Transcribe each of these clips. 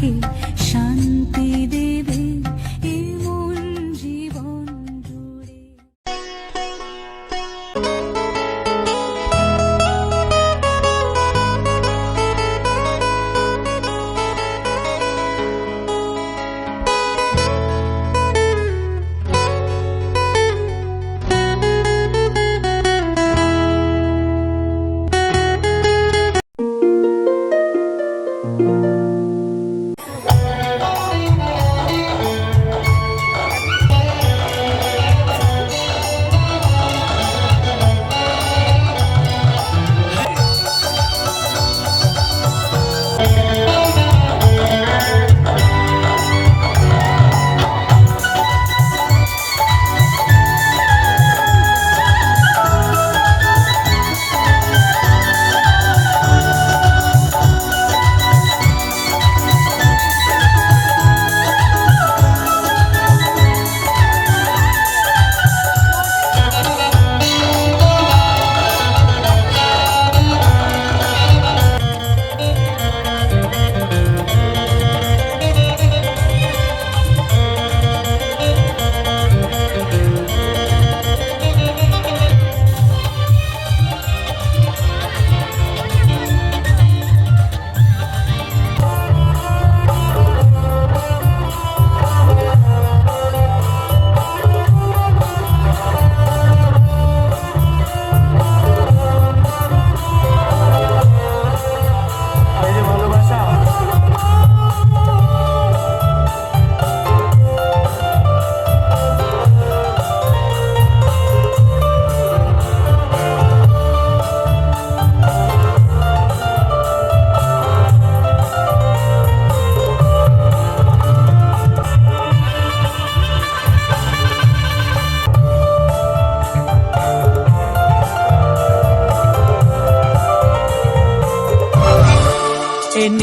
你。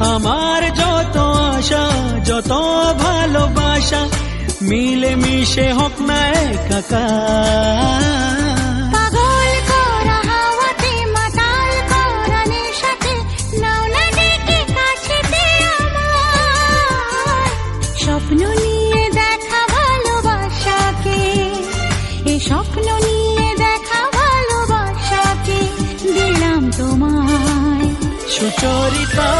আমার যত আশা যত ভালোবাসা মিলে মিশে হোক না আমার। স্বপ্ন নিয়ে দেখা ভালোবাসাকে এ স্বপ্ন নিয়ে দেখা ভালোবাসাকে দিলাম তোমায়। সুচরিতা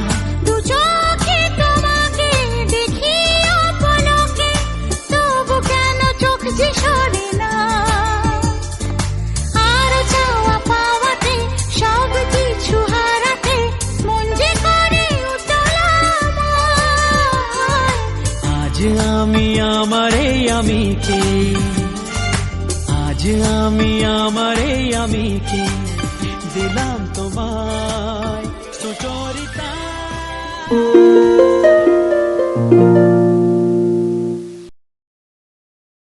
আমিকে। আজ আমি আমার এই আমিকে দিলাম তোমায় সুচরিতা।